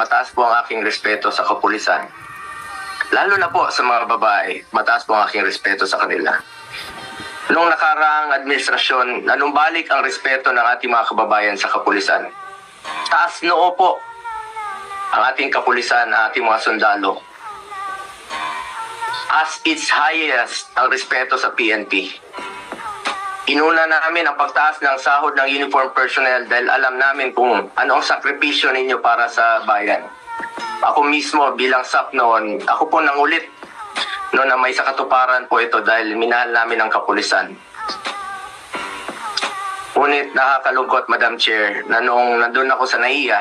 mataas po ang aking respeto sa kapulisan. Lalo na po sa mga babae, mataas po ang aking respeto sa kanila. Noong nakaraang administrasyon, nanumbalik ang respeto ng ating mga kababayan sa kapulisan. Taas noo po ang ating kapulisan, ang ating mga sundalo. As its highest ang respeto sa PNP. Inuna namin ang pagtaas ng sahod ng uniform personnel dahil alam namin kung ano ang sakripisyo ninyo para sa bayan. Ako mismo bilang SAP noon, ako po nangulit no na may sakatuparan po ito dahil minahal namin ang kapulisan. Ngunit nakakalungkot, Madam Chair, na nung nandun ako sa NAIA,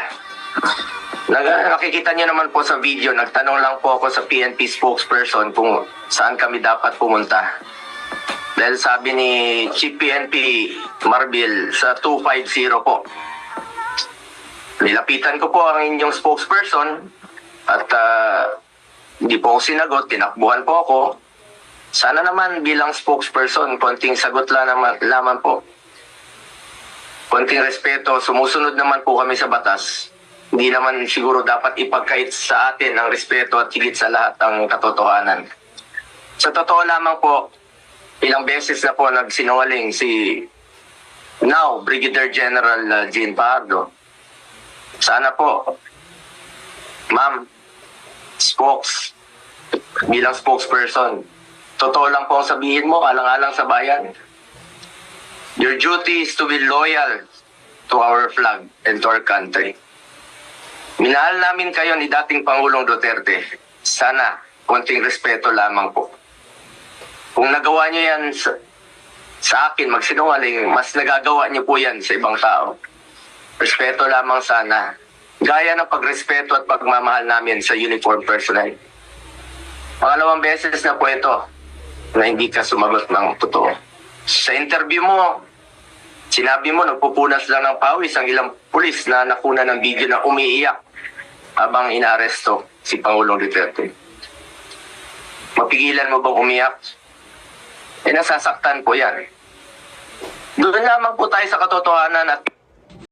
nag- nakikita niyo naman po sa video, nagtanong lang po ako sa PNP spokesperson kung saan kami dapat pumunta. Dahil sabi ni Chief PNP Marbil sa 250 po. Nilapitan ko po ang inyong spokesperson at ah, hindi po ako sinagot, tinakbuhan po ako. Sana naman bilang spokesperson, konting sagot lang naman, po. Konting respeto, sumusunod naman po kami sa batas. Hindi naman siguro dapat ipagkait sa atin ang respeto at higit sa lahat ang katotohanan. Sa totoo lamang po, ilang beses na po nagsinungaling si now Brigadier General uh, Jean Pardo. Sana po, ma'am, spokes, bilang spokesperson, totoo lang po ang sabihin mo, alang-alang sa bayan. Your duty is to be loyal to our flag and to our country. Minahal namin kayo ni dating Pangulong Duterte. Sana, konting respeto lamang po. Kung nagawa niyo yan sa, sa akin, magsinungaling, mas nagagawa niyo po yan sa ibang tao. Respeto lamang sana. Gaya ng pagrespeto at pagmamahal namin sa uniform personnel. Pangalawang beses na po ito na hindi ka sumagot ng totoo. Sa interview mo, sinabi mo nagpupunas lang ng pawis ang ilang pulis na nakuna ng video na umiiyak habang inaaresto si Pangulong Duterte. Mapigilan mo bang umiyak? Eh, nasasaktan po yan. Doon lamang po tayo sa katotohanan at